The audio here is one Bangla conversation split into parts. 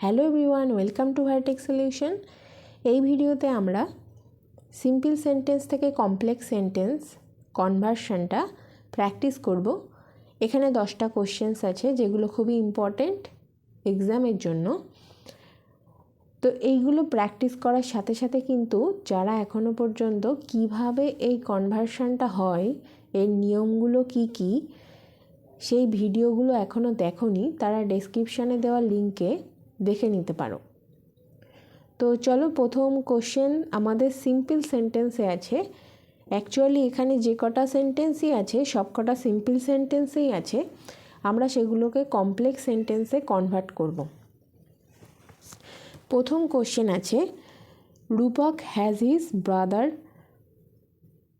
Hello everyone, welcome to Vitech solution এই ভিডিওতে আমরা সিম্পল সেন্টেন্স থেকে কমপ্লেক্স সেন্টেন্স, কনভার্সনটা প্র্যাকটিস করব। এখানে দশটা কোশ্চেন্স আছে যেগুলো খুবই ইম্পর্টেন্ট এক্সামের জন্য। তো এইগুলো প্র্যাকটিস করার সাথে সাথে কিন্তু যারা এখনও পর্যন্ত কীভাবে এই কনভার্সনটা হয়, এর নিয়মগুলো কি কি, সেই ভিডিওগুলো এখনও দেখনি, তারা ডেসক্রিপশানে দেওয়া লিঙ্কে দেখে নিতে পারো। তো চলো প্রথম কোশ্চেন আমাদের সিম্পল সেন্টেন্সে আছে। অ্যাকচুয়ালি এখানে যে কটা সেন্টেন্সই আছে, সব কটা সিম্পল সেন্টেন্সেই আছে, আমরা সেগুলোকে কমপ্লেক্স সেন্টেন্সে কনভার্ট করব। প্রথম কোশ্চেন আছে, Rupak has his brother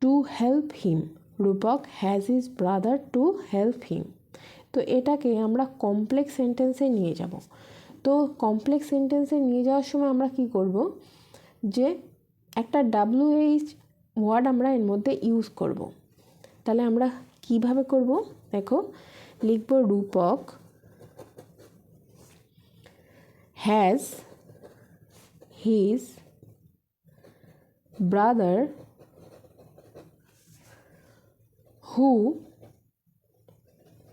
to help him Rupak has his brother to help him তো এটাকে আমরা কমপ্লেক্স সেন্টেন্সে নিয়ে যাব। তো কমপ্লেক্স সেন্টেন্সে নিয়ে যাওয়ার সময় আমরা কি করব? যে একটা ডাব্লিউ এইচ ওয়ার্ড আমরা এর মধ্যে ইউজ করব। তাহলে আমরা কীভাবে করব? দেখো, লিখব Rupak has his brother who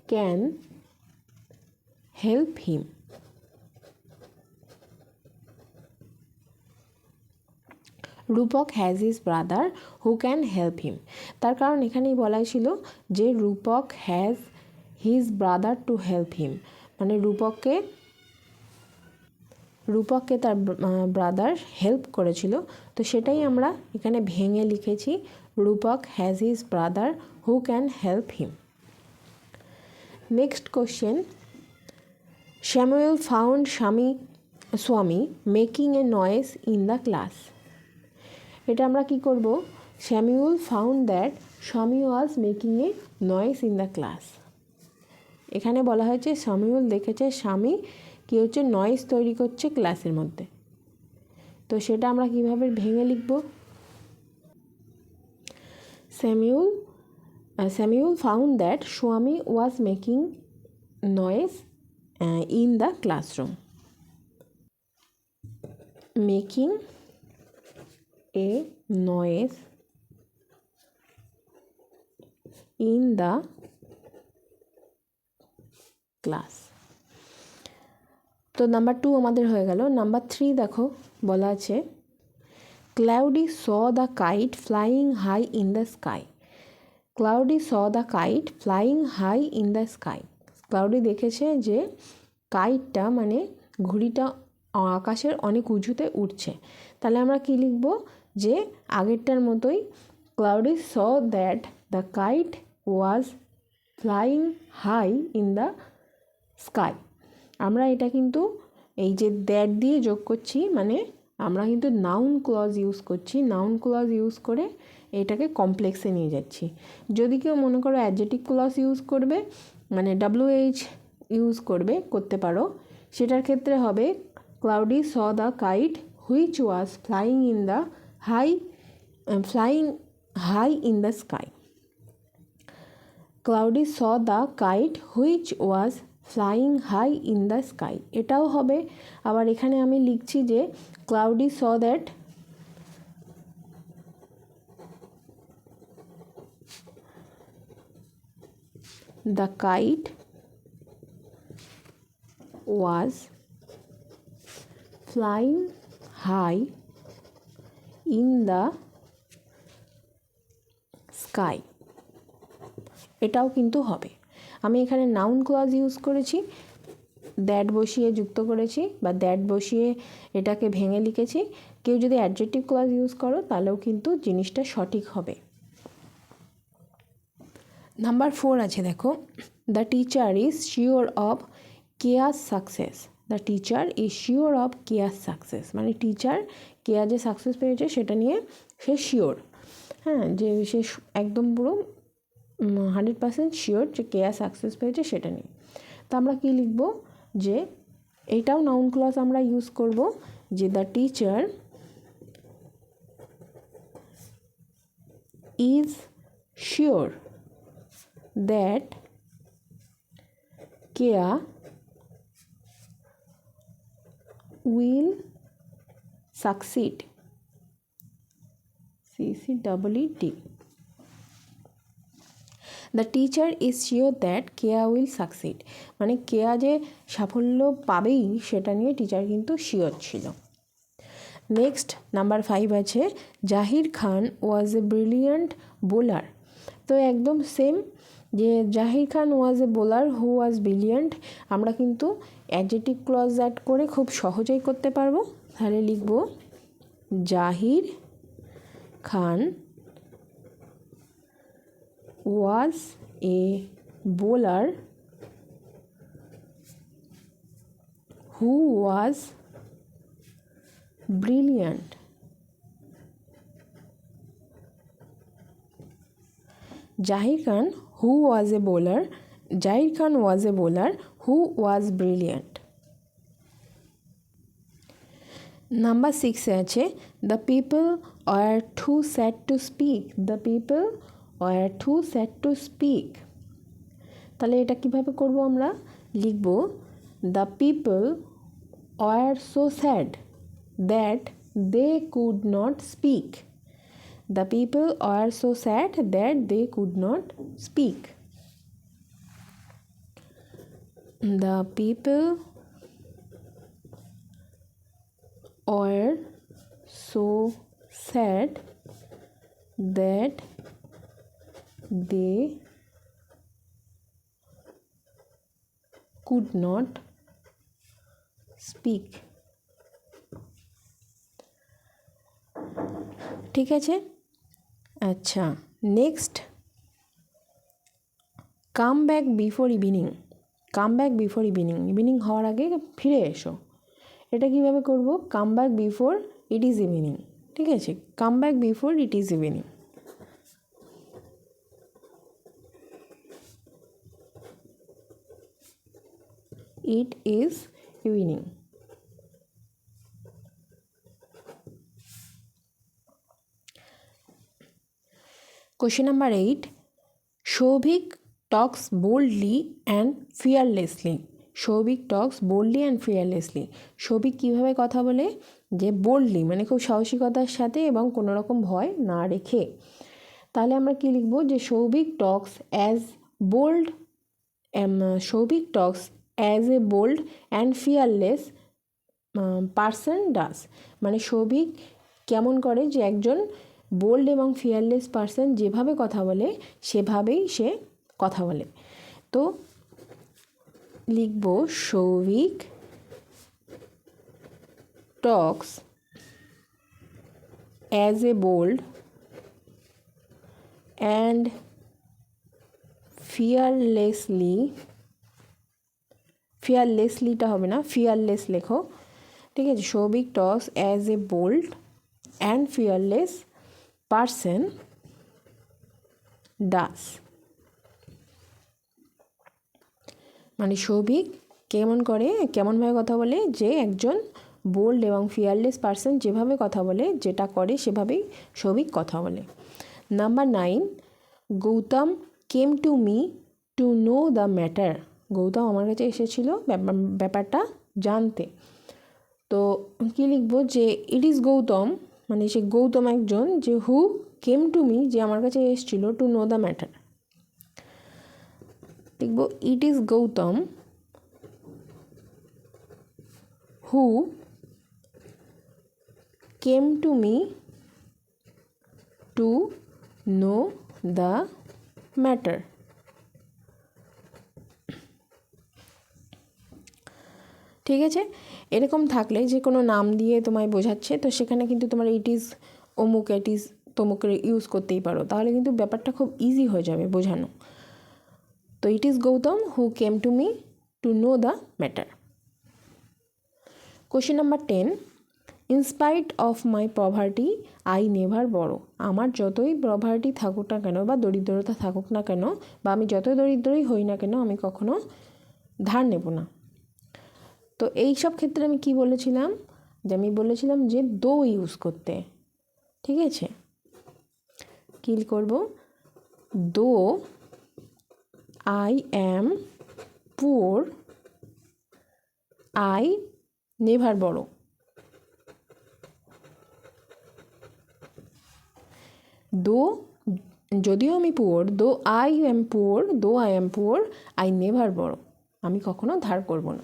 can help him Rupak has his brother who can help him তার কারণ এখানেই বলাই ছিল যে Rupak has his brother to help him মানে রূপককে রূপককে তার ব্রাদার হেল্প করেছিল। তো সেটাই আমরা এখানে ভেঙে লিখেছি, Rupak has his brother who can help him next question Samuel found Swami Swami making a noise in the class এটা আমরা কি করব? Samuel found that Swami was making a noise in the class এখানে বলা হয়েছে স্বামীউল দেখেছে স্বামী কী হচ্ছে নয়েস তৈরি করছে ক্লাসের মধ্যে। তো সেটা আমরা কীভাবে ভেঙে লিখব? Samuel Samuel found that Swami was making noise in the classroom making a noise in the class. তো নাম্বার টু আমাদের হয়ে গেল। নাম্বার থ্রি দেখো, বলা আছে Cloudy saw the kite flying high in the sky Cloudy saw the kite flying high in the sky Cloudy দেখেছে যে কাইটটা মানে ঘুড়িটা আকাশের অনেক উঁচুতে উঠছে। তাহলে আমরা কী লিখব? যে আগেরটার মতোই Cloudy saw that the kite was flying high in the sky আমরা এটা কিন্তু এই যে দ্যাট দিয়ে যোগ করছি মানে আমরা কিন্তু নাউন ক্লজ ইউজ করছি নাউন ক্লজ ইউজ করে এটাকে কমপ্লেক্সে নিয়ে যাচ্ছি। যদি কেউ মনে করো অ্যাডজেটিভ ক্লজ ইউজ করবে মানে ডাব্লিউ এইচ ইউজ করবে, করতে পারো, সেটার ক্ষেত্রে হবে Cloudy saw the kite which was flying in the high flying high in the sky Cloudy saw the kite which was flying high in the sky এটাও হবে, আবার এখানে আমি লিখছি যে Cloudy saw that the kite was flying high in the sky. এটাও কিন্তু হবে। আমি এখানে নাউন ক্লজ ইউজ করেছি দ্যাট বসিয়ে যুক্ত করেছি বা দ্যাট বসিয়ে এটাকে ভেঙে লিখেছি। কেউ যদি অ্যাডজেক্টিভ ক্লজ ইউজ করো, তাহলেও কিন্তু জিনিসটা সঠিক হবে। নাম্বার ফোর আছে দেখো। The teacher is sure of Keya's success the teacher is sure of Keya's success মানে টিচার কেয়ার যে সাকসেস পেয়েছে সেটা নিয়ে সে শিওর হ্যাঁ যে সে একদম পুরো হান্ড্রেড পার্সেন্ট শিওর যে কেয়ার সাকসেস পেয়েছে সেটা নিয়ে। তা আমরা কী লিখব? যে এইটাও নাউন ক্লজ আমরা ইউজ করব যে the teacher is sure that Keya will succeed C double E D the teacher is sure that Keya will succeed মানে কেয়া যে সাফল্য পাবেই, সেটা নিয়ে টিচার কিন্তু শিওর ছিল। নেক্সট নাম্বার ফাইভ আছে, Zaheer Khan was a brilliant bowler তো একদম সেম যে Zaheer Khan was a bowler who was brilliant আমরা কিন্তু অ্যাডজেটিভ ক্লজ অ্যাড করে খুব সহজেই করতে পারব। তাহলে লিখব Zaheer Khan was a bowler who was brilliant Zaheer Khan, who was a bowler Zaheer Khan was a bowler who was brilliant. Number সিক্সে আছে the people are too sad to speak the people are too sad to speak তাহলে এটা কীভাবে করব আমরা? লিখব the people are so sad that they could not speak the people are so sad that they could not speak the people are so sad that they could not speak ঠিক আছে আচ্ছা next come back before evening come back before evening evening হওয়ার আগে ফিরে এসো। এটা কীভাবে করব? Come back before it is evening ঠিক আছে? Come back before it is evening it is evening Question number 8 Shobhik talks boldly and fearlessly. Souvik talks boldly and fearlessly Souvik কীভাবে কথা বলে? যে বোল্ডলি মানে খুব সাহসিকতার সাথে এবং কোনো রকম ভয় না রেখে। তাহলে আমরা কী লিখব? যে Souvik talks as bold Souvik talks as a bold and fearless person does মানে সৌভিক কেমন করে যে একজন বোল্ড এবং ফিয়ারলেস পার্সন যেভাবে কথা বলে, সেভাবেই সে কথা বলে। তো লিখব Souvik talks as a bold and fearlessly ফিয়ারলেসলিটা হবে না ফিয়ারলেস লেখো। ঠিক আছে, Souvik talks as a bold and fearless person does মানে সৌভিক কেমন করে, কেমনভাবে কথা বলে, যে একজন বোল্ড এবং ফিয়ারলেস পার্সন যেভাবে কথা বলে, যেটা করে সেভাবেই সৌভিক কথা বলে। Number nine Gautam came to me to know the matter Gautam আমার কাছে এসেছিল ব্যাপারটা জানতে। তো কী লিখব যে ইট ইজ গৌতম মানে সে গৌতম একজন যে হু কেম টু মি যে আমার কাছে এসেছিল টু নো দ্য ম্যাটার লিখব it is Gautam who came to me to know the matter ঠিক আছে? এরকম থাকলে যে কোনো নাম দিয়ে তোমায় বোঝাচ্ছে, তো সেখানে কিন্তু তোমার ইট ইজ অমুক ইট ইজ তমুকের ইউজ করতেই পারো। তাহলে কিন্তু ব্যাপারটা খুব ইজি হয়ে যাবে বোঝানো। তো it is Gautam who came to me to know the matter question number ten in spite of my poverty I never bowed আমার যতই প্রভার্টি থাকুক না কেন বা দরিদ্রতা থাকুক না কেন বা আমি যতই দরিদ্রই হই না কেন, আমি কখনো ধার নেব না। তো এই সব ক্ষেত্রে আমি কি বলেছিলাম? যে আমি বলেছিলাম যে দো ইউজ করতে। ঠিক আছে? কি করব। Though I am poor I never borrow though, যদিও আমি poor though I am poor though I am poor I never bowed আমি কখনো ধার করব না।